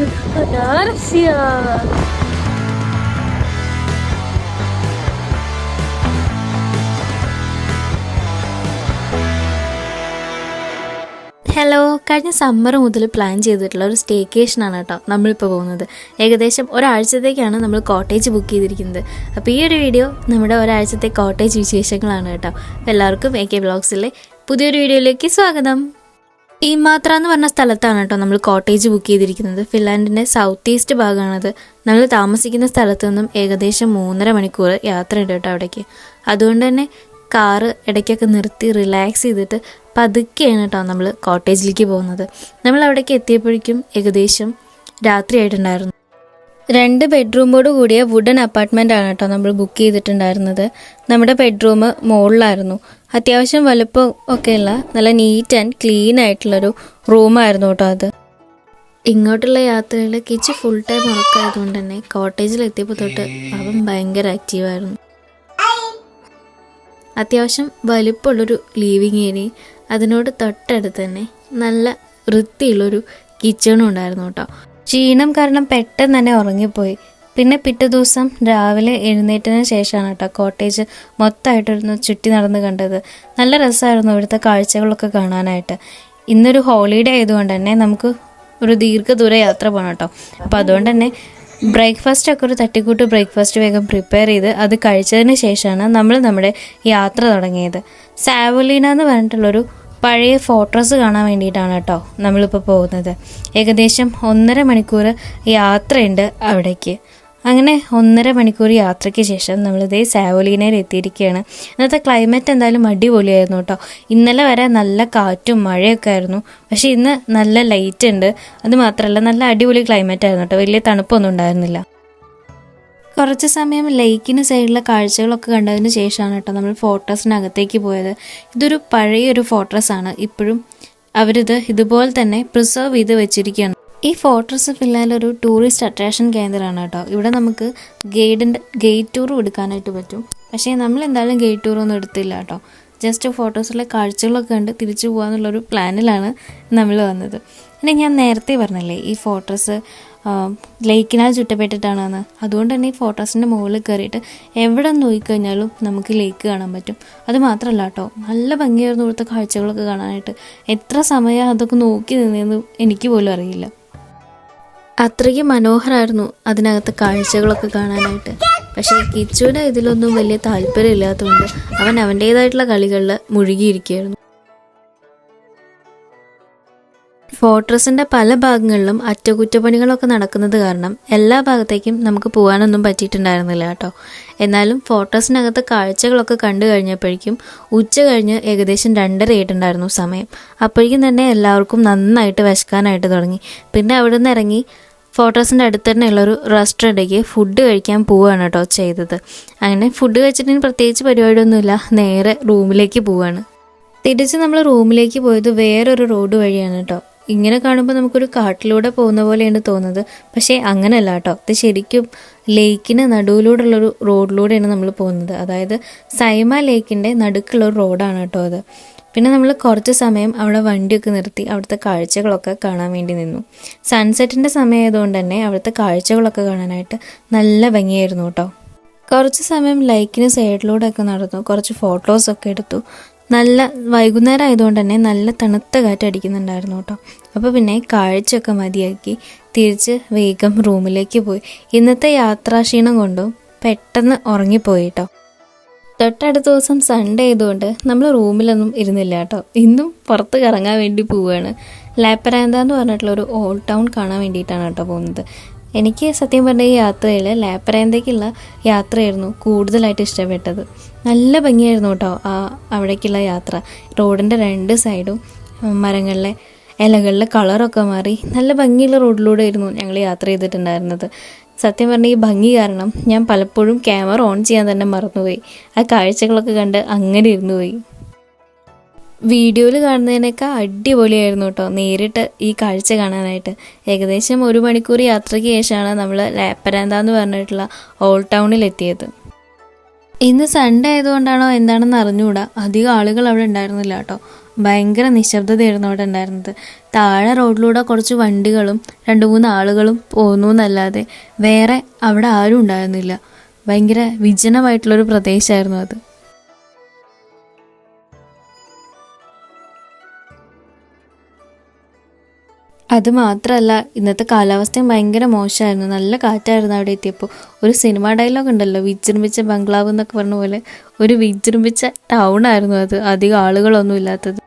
Narcia. Hello കഴിഞ്ഞ summer മുതൽ plan ചെയ്തിട്ടുള്ള ഒരു സ്റ്റേക്കേഷൻ ആണ് കേട്ടോ നമ്മളിപ്പോൾ പോകുന്നത്. ഏകദേശം ഒരാഴ്ചത്തേക്കാണ് നമ്മൾ കോട്ടേജ് ബുക്ക് ചെയ്തിരിക്കുന്നത്. അപ്പോൾ ഈ ഒരു വീഡിയോ നമ്മുടെ ഒരാഴ്ചത്തെ കോട്ടേജ് വിശേഷങ്ങളാണ് കേട്ടോ. എല്ലാവർക്കും എ കെ ബ്ലോഗ്സിലെ പുതിയൊരു വീഡിയോയിലേക്ക് സ്വാഗതം. ഈ മാത്ര എന്ന് പറഞ്ഞ സ്ഥലത്താണ് കേട്ടോ നമ്മൾ കോട്ടേജ് ബുക്ക് ചെയ്തിരിക്കുന്നത്. ഫിൻലാൻഡിന്റെ സൗത്ത് ഈസ്റ്റ് ഭാഗമാണത്. നമ്മൾ താമസിക്കുന്ന സ്ഥലത്തു നിന്നും ഏകദേശം മൂന്നര മണിക്കൂർ യാത്രയുണ്ട് കേട്ടോ അവിടേക്ക്. അതുകൊണ്ട് തന്നെ കാറ് ഇടയ്ക്കൊക്കെ നിർത്തി റിലാക്സ് ചെയ്തിട്ട് പതുക്കെയാണ് കേട്ടോ നമ്മൾ കോട്ടേജിലേക്ക് പോകുന്നത്. നമ്മൾ അവിടേക്ക് എത്തിയപ്പോഴേക്കും ഏകദേശം രാത്രിയായിട്ടുണ്ടായിരുന്നു രണ്ട് ബെഡ്റൂമോട് കൂടിയ വുഡൻ അപ്പാർട്ട്മെന്റ് ആണ് കേട്ടോ നമ്മൾ ബുക്ക് ചെയ്തിട്ടുണ്ടായിരുന്നത്. നമ്മുടെ ബെഡ്റൂം മുകളിലായിരുന്നു. അത്യാവശ്യം വലുപ്പം ഒക്കെയുള്ള നല്ല നീറ്റ് ആൻഡ് ക്ലീൻ ആയിട്ടുള്ളൊരു റൂമായിരുന്നു കേട്ടോ അത്. ഇങ്ങോട്ടുള്ള യാത്രയിൽ കിച്ച് ഫുൾ ടൈം ഉറക്കായതുകൊണ്ട് തന്നെ കോട്ടേജിൽ എത്തിയപ്പോൾ തൊട്ട് അവൻ ഭയങ്കര ആക്റ്റീവായിരുന്നു അത്യാവശ്യം വലിപ്പമുള്ളൊരു ലീവിങ് ഏരിയ അതിനോട് തൊട്ടടുത്ത് തന്നെ നല്ല വൃത്തിയുള്ളൊരു കിച്ചണും ഉണ്ടായിരുന്നു കേട്ടോ. ക്ഷീണം കാരണം പെട്ടെന്ന് തന്നെ ഉറങ്ങിപ്പോയി. പിന്നെ പിറ്റേ ദിവസം രാവിലെ എഴുന്നേറ്റതിന് ശേഷമാണ് കേട്ടോ കോട്ടേജ് മൊത്തമായിട്ടൊന്ന് ചുറ്റി നടന്ന് കണ്ടത്. നല്ല രസമായിരുന്നു ഇവിടുത്തെ കാഴ്ചകളൊക്കെ കാണാനായിട്ട്. ഇന്നൊരു ഹോളിഡേ ആയതുകൊണ്ട് തന്നെ നമുക്ക് ഒരു ദീർഘദൂര യാത്ര പോകണം കേട്ടോ. അപ്പോൾ അതുകൊണ്ട് തന്നെ ബ്രേക്ക്ഫാസ്റ്റ് ഒക്കെ ഒരു തട്ടിക്കൂട്ട് ബ്രേക്ക്ഫാസ്റ്റ് വേഗം പ്രിപ്പയർ ചെയ്ത് അത് കഴിച്ചതിന് ശേഷമാണ് നമ്മൾ നമ്മുടെ യാത്ര തുടങ്ങിയത്. സാവോലീന എന്ന് പറഞ്ഞിട്ടുള്ളൊരു പഴയ ഫോട്ടോസ് കാണാൻ വേണ്ടിയിട്ടാണ് കേട്ടോ നമ്മളിപ്പോൾ പോകുന്നത്. ഏകദേശം ഒന്നര മണിക്കൂർ യാത്രയുണ്ട് അവിടേക്ക്. അങ്ങനെ ഒന്നര മണിക്കൂർ യാത്രയ്ക്ക് ശേഷം നമ്മളിതേ സാവോലീനയിൽ എത്തിയിരിക്കുകയാണ്. ഇന്നത്തെ ക്ലൈമറ്റ് എന്തായാലും അടിപൊളിയായിരുന്നു കേട്ടോ. ഇന്നലെ വരെ നല്ല കാറ്റും മഴയൊക്കെ ആയിരുന്നു. പക്ഷേ ഇന്ന് നല്ല ലൈറ്റ് ഉണ്ട്. അത് മാത്രമല്ല നല്ല അടിപൊളി ക്ലൈമറ്റ് ആയിരുന്നു കേട്ടോ. വലിയ തണുപ്പൊന്നും ഉണ്ടായിരുന്നില്ല. കുറച്ച് സമയം ലേക്കിന് സൈഡിലെ കാഴ്ചകളൊക്കെ കണ്ടതിന് ശേഷമാണ് കേട്ടോ നമ്മൾ ഫോട്ടോസിനകത്തേക്ക് പോയത്. ഇതൊരു പഴയൊരു ഫോട്ടോസാണ്. ഇപ്പോഴും അവരിത് ഇതുപോലെ തന്നെ പ്രിസർവ് ചെയ്ത് വെച്ചിരിക്കുകയാണ്. ഈ ഫോർട്രസ് ഫിൻലാൻഡ് ഒരു ടൂറിസ്റ്റ് അട്രാക്ഷൻ കേന്ദ്രമാണ് കേട്ടോ. ഇവിടെ നമുക്ക് ഗൈഡിന്റെ ഗൈഡ് ടൂർ എടുക്കാനായിട്ട് പറ്റും. പക്ഷേ നമ്മൾ എന്തായാലും ഗേറ്റ് ടൂർ ഒന്നും എടുത്തില്ല കേട്ടോ. ജസ്റ്റ് ഫോട്ടോസിലെ കാഴ്ചകളൊക്കെ കണ്ട് തിരിച്ചു പോകാമെന്നുള്ളൊരു പ്ലാനിലാണ് നമ്മൾ വന്നത്. പിന്നെ ഞാൻ നേരത്തെ പറഞ്ഞല്ലേ ഈ ഫോട്ടോസ് ലേക്കിനാൽ ചുറ്റപ്പെട്ടിട്ടാണെന്ന്. അതുകൊണ്ട് തന്നെ ഈ ഫോട്ടോസിന്റെ മുകളിൽ കയറിയിട്ട് എവിടെ നോക്കിക്കഴിഞ്ഞാലും നമുക്ക് ലേക്ക് കാണാൻ പറ്റും. അത് മാത്രമല്ല കേട്ടോ നല്ല ഭംഗിയായിരുന്നു ഇവിടുത്തെ കാഴ്ചകളൊക്കെ കാണാനായിട്ട്. എത്ര സമയം അതൊക്കെ നോക്കി നിന്നതെന്ന് എനിക്ക് പോലും അറിയില്ല. അത്രയ്ക്ക് മനോഹരമായിരുന്നു അതിനകത്തെ കാഴ്ചകളൊക്കെ കാണാനായിട്ട്. പക്ഷേ കിച്ചുവിന് ഇതിലൊന്നും വലിയ താല്പര്യമില്ലാത്തതുകൊണ്ട് അവൻ അവന്റേതായിട്ടുള്ള കളികളിൽ മുഴുകിയിരിക്കുകയായിരുന്നു. ഫോർട്രസിന്റെ പല ഭാഗങ്ങളിലും അറ്റകുറ്റപ്പണികളൊക്കെ നടക്കുന്നത് കാരണം എല്ലാ ഭാഗത്തേക്കും നമുക്ക് പോകാനൊന്നും പറ്റിയിട്ടുണ്ടായിരുന്നില്ല കേട്ടോ. എന്നാലും ഫോർട്രസിനകത്ത് കാഴ്ചകളൊക്കെ കണ്ടു കഴിഞ്ഞപ്പോഴേക്കും ഉച്ച കഴിഞ്ഞ് ഏകദേശം രണ്ടര ആയിട്ടുണ്ടായിരുന്നു സമയം. അപ്പോഴേക്കും തന്നെ എല്ലാവർക്കും നന്നായിട്ട് വിശക്കാനായിട്ട് തുടങ്ങി. പിന്നെ അവിടെ നിന്ന് ഇറങ്ങി ഫോട്ടോസിന്റെ അടുത്ത് തന്നെയുള്ളൊരു റെസ്റ്റോറന്റേക്ക് ഫുഡ് കഴിക്കാൻ പോവുകയാണ് കേട്ടോ ചെയ്തത്. അങ്ങനെ ഫുഡ് കഴിച്ചിട്ട് പ്രത്യേകിച്ച് പരിപാടിയൊന്നുമില്ല. നേരെ റൂമിലേക്ക് പോവുകയാണ്. തിരിച്ച് നമ്മൾ റൂമിലേക്ക് പോയത് വേറൊരു റോഡ് വഴിയാണ് കേട്ടോ. ഇങ്ങനെ കാണുമ്പോൾ നമുക്കൊരു കാട്ടിലൂടെ പോകുന്ന പോലെയാണ് തോന്നുന്നത്. പക്ഷേ അങ്ങനെയല്ല കേട്ടോ ഇത് ശരിക്കും ലേക്കിന് നടുവിലൂടെയുള്ളൊരു റോഡിലൂടെയാണ് നമ്മൾ പോകുന്നത്. അതായത് സൈമ ലേക്കിന്റെ നടുക്കുള്ള ഒരു റോഡാണ് കേട്ടോ അത്. പിന്നെ നമ്മൾ കുറച്ച് സമയം അവിടെ വണ്ടിയൊക്കെ നിർത്തി അവിടുത്തെ കാഴ്ചകളൊക്കെ കാണാൻ വേണ്ടി നിന്നു. സൺസെറ്റിന്റെ സമയമായതുകൊണ്ട് തന്നെ അവിടുത്തെ കാഴ്ചകളൊക്കെ കാണാനായിട്ട് നല്ല ഭംഗിയായിരുന്നു കേട്ടോ കുറച്ച് സമയം ലൈക്കിന് സൈഡിലൂടെയൊക്കെ നടന്നു. കുറച്ച് ഫോട്ടോസൊക്കെ എടുത്തു. നല്ല വൈകുന്നേരം ആയതുകൊണ്ട് തന്നെ നല്ല തണുത്ത കാറ്റ് അടിക്കുന്നുണ്ടായിരുന്നു കേട്ടോ. അപ്പോൾ പിന്നെ കാഴ്ചയൊക്കെ മതിയാക്കി തിരിച്ച് വേഗം റൂമിലേക്ക് പോയി. ഇന്നത്തെ യാത്രാക്ഷീണം കൊണ്ടും പെട്ടെന്ന് ഉറങ്ങിപ്പോയി കേട്ടോ. തൊട്ടടുത്ത ദിവസം സൺഡേ ആയതുകൊണ്ട് നമ്മൾ റൂമിലൊന്നും ഇരുന്നില്ല കേട്ടോ. ഇന്നും പുറത്ത് കറങ്ങാൻ വേണ്ടി പോവുകയാണ് ലാപ്പരാന്ത എന്ന് പറഞ്ഞിട്ടുള്ള ഒരു ഓൾഡ് ടൗൺ കാണാൻ വേണ്ടിയിട്ടാണ് കേട്ടോ പോകുന്നത്. എനിക്ക് സത്യം പറഞ്ഞ ഈ യാത്രയിൽ ലാപ്പരാന്തയ്ക്കുള്ള യാത്രയായിരുന്നു കൂടുതലായിട്ട് ഇഷ്ടപ്പെട്ടത്. നല്ല ഭംഗിയായിരുന്നു കേട്ടോ ആ അവിടേക്കുള്ള യാത്ര. റോഡിന്റെ രണ്ട് സൈഡും മരങ്ങളിലെ ഇലകളിലെ കളറൊക്കെ മാറി നല്ല ഭംഗിയുള്ള റോഡിലൂടെ ആയിരുന്നു ഞങ്ങൾ യാത്ര ചെയ്തിട്ടുണ്ടായിരുന്നത്. സത്യം പറഞ്ഞാൽ ഈ ഭംഗി കാരണം ഞാൻ പലപ്പോഴും ക്യാമറ ഓൺ ചെയ്യാൻ തന്നെ മറന്നുപോയി. ആ കാഴ്ചകളൊക്കെ കണ്ട് അങ്ങനെ ഇരുന്നു പോയി വീഡിയോയിൽ കാണുന്നതിനേക്കാൾ അടിപൊളിയായിരുന്നു കേട്ടോ. നേരിട്ട് ഈ കാഴ്ച കാണാനായിട്ട്. ഏകദേശം ഒരു മണിക്കൂർ യാത്രയ്ക്ക് ശേഷമാണ് നമ്മൾ ലാപ്പരാന്ത എന്ന് പറഞ്ഞിട്ടുള്ള ഓൾഡ് ടൗണിൽ എത്തിയത്. ഇന്ന് സൺഡേ ആയതുകൊണ്ടാണോ എന്താണെന്ന് അറിഞ്ഞുകൂടാ. അധികം ആളുകൾ അവിടെ ഉണ്ടായിരുന്നില്ല കേട്ടോ. ഭയങ്കര നിശബ്ദതയായിരുന്നു അവിടെ ഉണ്ടായിരുന്നത്. താഴെ റോഡിലൂടെ കുറച്ച് വണ്ടികളും രണ്ട് മൂന്ന് ആളുകളും പോകുന്നു എന്നല്ലാതെ വേറെ അവിടെ ആരും ഉണ്ടായിരുന്നില്ല. ഭയങ്കര വിജനമായിട്ടുള്ളൊരു പ്രദേശമായിരുന്നു അത്. അത് മാത്രമല്ല ഇന്നത്തെ കാലാവസ്ഥയും ഭയങ്കര മോശമായിരുന്നു. നല്ല കാറ്റായിരുന്നു അവിടെ എത്തിയപ്പോൾ. ഒരു സിനിമ ഡയലോഗ് ഉണ്ടല്ലോ വിജൃംഭിച്ച ബംഗ്ലാവ് എന്നൊക്കെ പറഞ്ഞ പോലെ. ഒരു വിജൃംഭിച്ച ടൗൺ ആയിരുന്നു അത് അധികം ആളുകളൊന്നും ഇല്ലാത്തത്.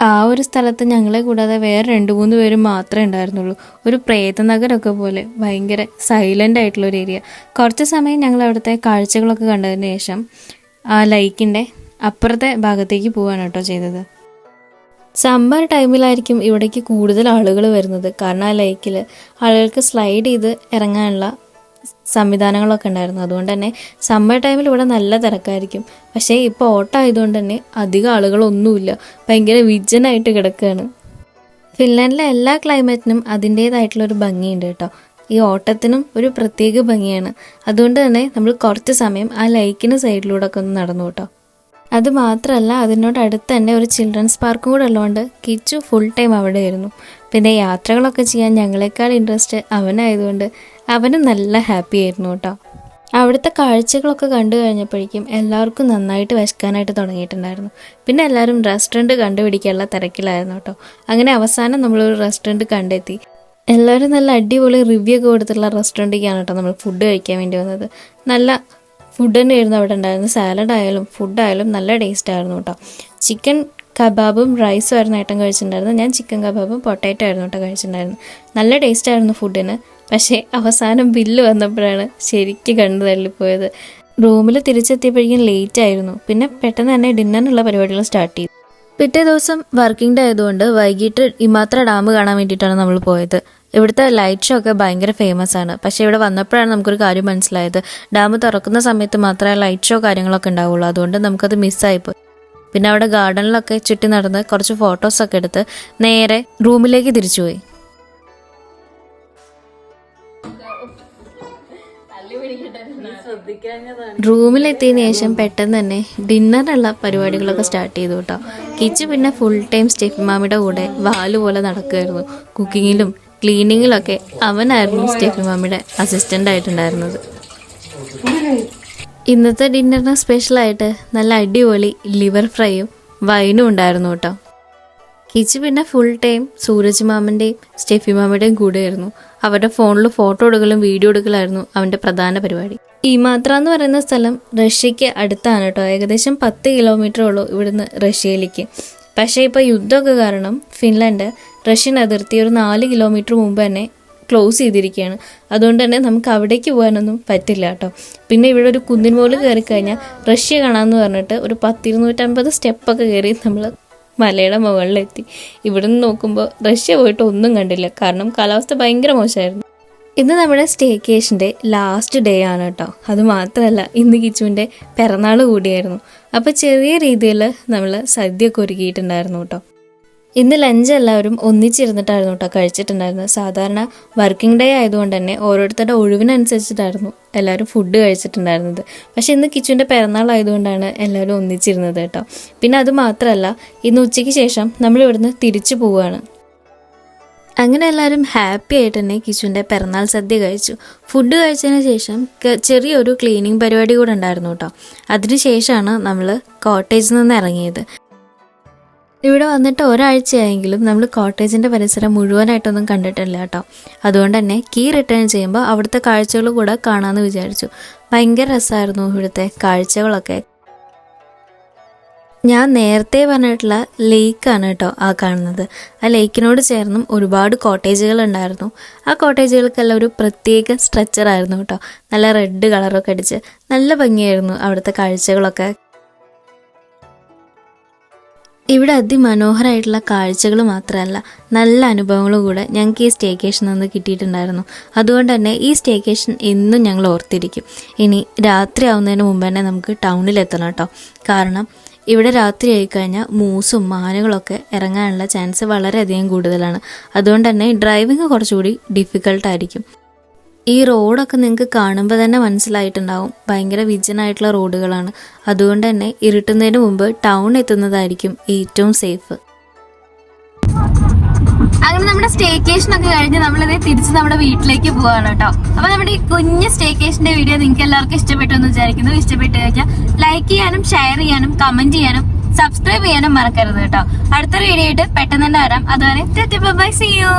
ആ ഒരു സ്ഥലത്ത് ഞങ്ങളെ കൂടാതെ വേറെ രണ്ട് മൂന്ന് പേര് മാത്രമേ ഉണ്ടായിരുന്നുള്ളൂ. ഒരു പ്രേതനഗരമൊക്കെ പോലെ ഭയങ്കര സൈലന്റ് ആയിട്ടുള്ള ഒരു ഏരിയ കുറച്ച് സമയം ഞങ്ങൾ അവിടുത്തെ കാഴ്ചകളൊക്കെ കണ്ടതിന് ശേഷം ആ ലൈക്കിന്റെ അപ്പുറത്തെ ഭാഗത്തേക്ക് പോവാണ് കേട്ടോ ചെയ്തത്. സമ്മർ ടൈമിലായിരിക്കും ഇവിടേക്ക് കൂടുതൽ ആളുകൾ വരുന്നത്. കാരണം ആ ലേക്കിൽ ആളുകൾക്ക് സ്ലൈഡ് ചെയ്ത് ഇറങ്ങാനുള്ള സംവിധാനങ്ങളൊക്കെ ഉണ്ടായിരുന്നു. അതുകൊണ്ട് തന്നെ സമ്മർ ടൈമിൽ ഇവിടെ നല്ല തിരക്കായിരിക്കും. പക്ഷേ ഇപ്പോൾ ഓട്ടമായതുകൊണ്ട് തന്നെ അധികം ആളുകളൊന്നുമില്ല. ഭയങ്കര വിജനായിട്ട് കിടക്കുകയാണ് ഫിൻലാൻഡിലെ എല്ലാ ക്ലൈമറ്റിനും അതിന്റേതായിട്ടുള്ള ഒരു ഭംഗിയുണ്ട് കേട്ടോ. ഈ ഓട്ടത്തിനും ഒരു പ്രത്യേക ഭംഗിയാണ്. അതുകൊണ്ട് തന്നെ നമ്മൾ കുറച്ച് സമയം ആ ലൈക്കിന് സൈഡിലൂടെ ഒക്കെ ഒന്ന് നടന്നു കേട്ടോ. അത് മാത്രമല്ല അതിനോട് അടുത്ത് തന്നെ ഒരു ചിൽഡ്രൻസ് പാർക്കും കൂടെ ഉള്ളതുകൊണ്ട് കിച്ചു ഫുൾ ടൈം അവിടെ ആയിരുന്നു പിന്നെ യാത്രകളൊക്കെ ചെയ്യാൻ ഞങ്ങളെക്കാൾ ഇൻട്രസ്റ്റ് അവനായതുകൊണ്ട് അവനും നല്ല ഹാപ്പി ആയിരുന്നു കേട്ടോ. അവിടുത്തെ കാഴ്ചകളൊക്കെ കണ്ടു കഴിഞ്ഞപ്പോഴേക്കും എല്ലാവർക്കും നന്നായിട്ട് വിശക്കാനായിട്ട് തുടങ്ങിയിട്ടുണ്ടായിരുന്നു. പിന്നെ എല്ലാവരും റെസ്റ്റോറന്റ് കണ്ടുപിടിക്കാനുള്ള തിരക്കിലായിരുന്നു കേട്ടോ. അങ്ങനെ അവസാനം നമ്മളൊരു റെസ്റ്റോറന്റ് കണ്ടെത്തി. എല്ലാവരും നല്ല അടിപൊളി റിവ്യൂ ഒക്കെ കൊടുത്തിട്ടുള്ള റെസ്റ്റോറന്റിലേക്കാണ് കേട്ടോ നമ്മൾ ഫുഡ് കഴിക്കാൻ വേണ്ടി വന്നത്. നല്ല ഫുഡ് തന്നെയായിരുന്നു അവിടെ ഉണ്ടായിരുന്നത്. സാലഡ് ആയാലും ഫുഡായാലും നല്ല ടേസ്റ്റ് ആയിരുന്നു കേട്ടോ ചിക്കൻ കബാബും റൈസും ആയിരുന്നു ഏട്ടൻ കഴിച്ചിട്ടുണ്ടായിരുന്നത്. ഞാൻ ചിക്കൻ കബാബും പൊട്ടാറ്റോ ആയിരുന്നു കേട്ടോ കഴിച്ചിട്ടുണ്ടായിരുന്നു നല്ല ടേസ്റ്റ് ആയിരുന്നു ഫുഡിന് പക്ഷേ അവസാനം ബില്ല് വന്നപ്പോഴാണ് ശരിക്കും കണ്ടു തള്ളിപ്പോയത്. റൂമിൽ തിരിച്ചെത്തിയപ്പോഴേക്കും ലേറ്റ് ആയിരുന്നു. പിന്നെ പെട്ടെന്ന് തന്നെ ഡിന്നറിനുള്ള പരിപാടികൾ സ്റ്റാർട്ട് ചെയ്തു. പിറ്റേ ദിവസം വർക്കിംഗ് ഡേ ആയതുകൊണ്ട് വൈകിട്ട് ഇമാത്ര ഡാം കാണാൻ വേണ്ടിയിട്ടാണ് നമ്മൾ പോയത്. ഇവിടുത്തെ ലൈറ്റ് ഷോ ഒക്കെ ഭയങ്കര ഫേമസ് ആണ്. പക്ഷേ ഇവിടെ വന്നപ്പോഴാണ് നമുക്കൊരു കാര്യം മനസ്സിലായത്. ഡാം തുറക്കുന്ന സമയത്ത് മാത്രമേ ലൈറ്റ് ഷോ കാര്യങ്ങളൊക്കെ ഉണ്ടാവുള്ളൂ. അതുകൊണ്ട് നമുക്കത് മിസ്സായിപ്പോയി പിന്നെ അവിടെ ഗാർഡനിലൊക്കെ ചുറ്റി നടന്ന് കുറച്ച് ഫോട്ടോസൊക്കെ എടുത്ത് നേരെ റൂമിലേക്ക് തിരിച്ചുപോയി റൂമിലെത്തിയതിനു ശേഷം പെട്ടെന്ന് തന്നെ ഡിന്നറിനുള്ള പരിപാടികളൊക്കെ സ്റ്റാർട്ട് ചെയ്തു കേട്ടോ. കിച്ചു പിന്നെ ഫുൾ ടൈം സ്റ്റെഫ് മാമിയുടെ കൂടെ വാൽ പോലെ നടക്കുമായിരുന്നു കുക്കിങ്ങിലും ക്ലീനിങ്ങിലൊക്കെ അവനായിരുന്നു സ്റ്റെഫി മാമിയുടെ അസിസ്റ്റന്റ് ആയിട്ടുണ്ടായിരുന്നത്. ഇന്നത്തെ ഡിന്നറിന് സ്പെഷ്യലായിട്ട് നല്ല അടിപൊളി ലിവർ ഫ്രൈയും വൈനും ഉണ്ടായിരുന്നു കേട്ടോ. കിച്ചു പിന്നെ ഫുൾ ടൈം സൂരജ് മാമന്റെയും സ്റ്റെഫി മാമയുടെയും കൂടെയായിരുന്നു. അവരുടെ ഫോണിൽ ഫോട്ടോ എടുക്കലും വീഡിയോ എടുക്കലായിരുന്നു അവന്റെ പ്രധാന പരിപാടി. ഈ മാത്ര എന്ന് പറയുന്ന സ്ഥലം റഷ്യക്ക് അടുത്താണ് കേട്ടോ. ഏകദേശം പത്ത് കിലോമീറ്റർ ഉള്ളൂ ഇവിടുന്ന് റഷ്യയിലേക്ക്. പക്ഷേ ഇപ്പോൾ യുദ്ധമൊക്കെ കാരണം ഫിൻലാൻഡ് റഷ്യൻ അതിർത്തി ഒരു നാല് കിലോമീറ്റർ മുമ്പ് തന്നെ ക്ലോസ് ചെയ്തിരിക്കുകയാണ്. അതുകൊണ്ട് തന്നെ നമുക്ക് അവിടേക്ക് പോകാനൊന്നും പറ്റില്ല കേട്ടോ. പിന്നെ ഇവിടെ ഒരു കുന്നിൻ മുകളിൽ കയറി കഴിഞ്ഞാൽ റഷ്യ കാണാമെന്ന് പറഞ്ഞിട്ട് ഒരു പത്തിരുന്നൂറ്റമ്പത് സ്റ്റെപ്പൊക്കെ കയറി നമ്മൾ മലയുടെ മുകളിലെത്തി. ഇവിടെ നിന്ന് നോക്കുമ്പോൾ റഷ്യ പോയിട്ട് ഒന്നും കണ്ടില്ല. കാരണം കാലാവസ്ഥ ഭയങ്കര മോശമായിരുന്നു. ഇന്ന് നമ്മുടെ സ്റ്റേക്കേഷന്റെ ലാസ്റ്റ് ഡേ ആണ് കേട്ടോ. അത് മാത്രമല്ല ഇന്ന് കിച്ചുവിന്റെ പിറന്നാൾ കൂടിയായിരുന്നു. അപ്പോൾ ചെറിയ രീതിയിൽ നമ്മൾ സദ്യ സദ്യയൊക്കെ ഒരുക്കിയിട്ടുണ്ടായിരുന്നു കേട്ടോ. ഇന്ന് ലഞ്ച് എല്ലാവരും ഒന്നിച്ചിരുന്നിട്ടായിരുന്നു കേട്ടോ കഴിച്ചിട്ടുണ്ടായിരുന്നത്. സാധാരണ വർക്കിംഗ് ഡേ ആയതുകൊണ്ട് തന്നെ ഓരോരുത്തരുടെ ഒഴിവിനനുസരിച്ചിട്ടായിരുന്നു എല്ലാവരും ഫുഡ് കഴിച്ചിട്ടുണ്ടായിരുന്നത്. പക്ഷെ ഇന്ന് കിച്ചുവിന്റെ പിറന്നാൾ ആയതുകൊണ്ടാണ് എല്ലാവരും ഒന്നിച്ചിരുന്നത് കേട്ടോ പിന്നെ അത് മാത്രമല്ല ഇന്ന് ഉച്ചയ്ക്ക് ശേഷം നമ്മൾ ഇവിടുന്ന് തിരിച്ചു പോവുകയാണ്. അങ്ങനെ എല്ലാവരും ഹാപ്പി ആയിട്ട് തന്നെ കിച്ചുവിന്റെ പിറന്നാൾ സദ്യ കഴിച്ചു. ഫുഡ് കഴിച്ചതിന് ശേഷം ചെറിയൊരു ക്ലീനിങ് പരിപാടി കൂടെ ഉണ്ടായിരുന്നു കേട്ടോ അതിനുശേഷമാണ് നമ്മൾ കോട്ടേജിൽ നിന്ന് ഇറങ്ങിയത്. ഇവിടെ വന്നിട്ട് ഒരാഴ്ചയായെങ്കിലും നമ്മൾ കോട്ടേജിന്റെ പരിസരം മുഴുവനായിട്ടൊന്നും കണ്ടിട്ടില്ല കേട്ടോ. അതുകൊണ്ട് തന്നെ കീ റിട്ടേൺ ചെയ്യുമ്പോൾ അവിടുത്തെ കാഴ്ചകൾ കൂടെ കാണാമെന്ന് വിചാരിച്ചു. ഭയങ്കര രസമായിരുന്നു ഇവിടുത്തെ കാഴ്ചകളൊക്കെ. ഞാൻ നേരത്തെ പറഞ്ഞിട്ടുള്ള ലേക്കാണ് കേട്ടോ ആ കാണുന്നത്. ആ ലേക്കിനോട് ചേർന്നും ഒരുപാട് കോട്ടേജുകൾ ഉണ്ടായിരുന്നു. ആ കോട്ടേജുകൾക്കെല്ലാം ഒരു പ്രത്യേക സ്ട്രക്ചറായിരുന്നു കേട്ടോ. നല്ല റെഡ് കളറൊക്കെ അടിച്ച് നല്ല ഭംഗിയായിരുന്നു അവിടുത്തെ കാഴ്ചകളൊക്കെ. ഇവിടെ അതിമനോഹരമായിട്ടുള്ള കാഴ്ചകൾ മാത്രമല്ല നല്ല അനുഭവങ്ങളും കൂടെ ഞങ്ങൾക്ക് ഈ സ്റ്റേക്കേഷൻ നിന്ന് കിട്ടിയിട്ടുണ്ടായിരുന്നു. അതുകൊണ്ട് തന്നെ ഈ സ്റ്റേക്കേഷൻ എന്നും ഞങ്ങൾ ഓർത്തിരിക്കും. ഇനി രാത്രി ആവുന്നതിന് മുമ്പ് തന്നെ നമുക്ക് ടൗണിലെത്തണം കേട്ടോ. കാരണം ഇവിടെ രാത്രി ആയിക്കഴിഞ്ഞാൽ മൂസും മാനുകളൊക്കെ ഇറങ്ങാനുള്ള ചാൻസ് വളരെയധികം കൂടുതലാണ്. അതുകൊണ്ട് തന്നെ ഡ്രൈവിംഗ് കുറച്ചുകൂടി ഡിഫിക്കൽട്ടായിരിക്കും ഈ റോഡൊക്കെ നിങ്ങൾക്ക് കാണുമ്പോൾ തന്നെ മനസ്സിലായിട്ടുണ്ടാവും. ഭയങ്കര വിജനായിട്ടുള്ള റോഡുകളാണ്. അതുകൊണ്ട് തന്നെ ഇരുട്ടുന്നതിന് മുമ്പ് ടൗൺ എത്തുന്നതായിരിക്കും ഏറ്റവും സേഫ്. അങ്ങനെ നമ്മുടെ സ്റ്റേക്കേഷൻ ഒക്കെ കഴിഞ്ഞ് നമ്മളിത് തിരിച്ച് നമ്മുടെ വീട്ടിലേക്ക് പോവാണ് കേട്ടോ. അപ്പൊ നമ്മുടെ ഈ കുഞ്ഞ് സ്റ്റേക്കേഷന്റെ വീഡിയോ നിങ്ങൾക്ക് എല്ലാവർക്കും ഇഷ്ടപ്പെട്ടു എന്ന് വിചാരിക്കുന്നു. ഇഷ്ടപ്പെട്ട് കഴിഞ്ഞാൽ ലൈക്ക് ചെയ്യാനും ഷെയർ ചെയ്യാനും കമന്റ് ചെയ്യാനും സബ്സ്ക്രൈബ് ചെയ്യാനും മറക്കരുത് കേട്ടോ. അടുത്തൊരു വീഡിയോ ആയിട്ട് പെട്ടെന്ന് തന്നെ വരാം. അതുവരെ ബൈ സി യു